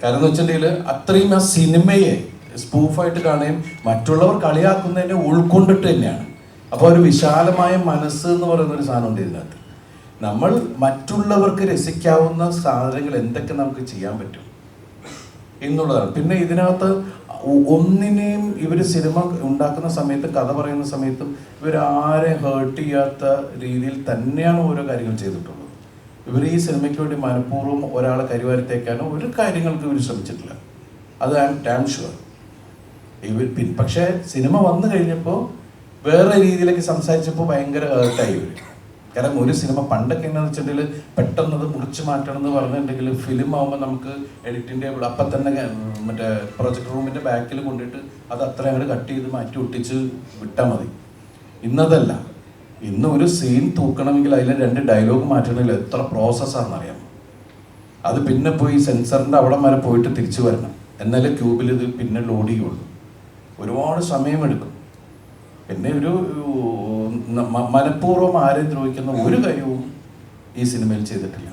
കാരണം എന്ന് വെച്ചിട്ടുണ്ടെങ്കിൽ അത്രയും ആ സിനിമയെ സ്പൂഫായിട്ട് കാണുകയും മറ്റുള്ളവർ കളിയാക്കുന്നതിനെ ഉൾക്കൊണ്ടിട്ട് തന്നെയാണ്. അപ്പോൾ ഒരു വിശാലമായ മനസ്സ് എന്ന് പറയുന്ന ഒരു സാധനം സാധനമുണ്ട് ഇതിനകത്ത്. നമ്മൾ മറ്റുള്ളവർക്ക് രസിക്കാവുന്ന സാധനങ്ങൾ എന്തൊക്കെ നമുക്ക് ചെയ്യാൻ പറ്റും എന്നുള്ളതാണ്. പിന്നെ ഇതിനകത്ത് ഒന്നിനെയും ഇവർ സിനിമ ഉണ്ടാക്കുന്ന സമയത്ത് കഥ പറയുന്ന സമയത്തും ഇവരാരെ ഹേർട്ട് ചെയ്യാത്ത രീതിയിൽ തന്നെയാണ് ഓരോ കാര്യങ്ങൾ ചെയ്തിട്ടുള്ളത്. ഇവർ ഈ സിനിമയ്ക്ക് വേണ്ടി മനഃപൂർവം ഒരാളെ കരിവാരത്തേക്കാനോ ഒരു കാര്യങ്ങൾക്ക് ഇവർ ശ്രമിച്ചിട്ടില്ല. അത് ഐ എം ഡാം ഷുവർ ഇവർ പിൻ പക്ഷേ സിനിമ വന്നു കഴിഞ്ഞപ്പോൾ വേറെ രീതിയിലേക്ക് സംസാരിച്ചപ്പോൾ ഭയങ്കര ഹേർട്ടായി ഇവർ കാരണം ഒരു സിനിമ പണ്ടൊക്കെ എന്താണെന്ന് വെച്ചിട്ടുണ്ടെങ്കിൽ പെട്ടെന്ന് അത് മുറിച്ച് മാറ്റണം എന്ന് പറഞ്ഞിട്ടുണ്ടെങ്കിൽ ഫിലിം ആകുമ്പോൾ നമുക്ക് എഡിറ്റിന്റെ അപ്പം തന്നെ മറ്റേ പ്രൊജക്ട് റൂമിന്റെ ബാക്കിൽ കൊണ്ടിട്ട് അത് അത്ര അങ്ങോട്ട് കട്ട് ചെയ്ത് മാറ്റി ഒട്ടിച്ച് വിട്ടാൽ മതി. ഇന്നതല്ല. ഇന്ന് ഒരു സീൻ തൂക്കണമെങ്കിൽ അതിലെ രണ്ട് ഡയലോഗ് മാറ്റണമെങ്കിൽ എത്ര പ്രോസസ്സാണെന്ന് അറിയാം അത് പിന്നെ പോയി സെൻസറിന്റെ അവിടെ വരെ പോയിട്ട് തിരിച്ചു വരണം. എന്നാലേ ക്യൂബിൽ ഇത് പിന്നെ ലോഡ് ചെയ്യുള്ളൂ. ഒരുപാട് സമയമെടുക്കും പിന്നെ ഒരു മനഃപൂർവം ആരെയും ദ്രോഹിക്കുന്ന ഒരു കാര്യവും ഈ സിനിമയിൽ ചെയ്തിട്ടില്ല.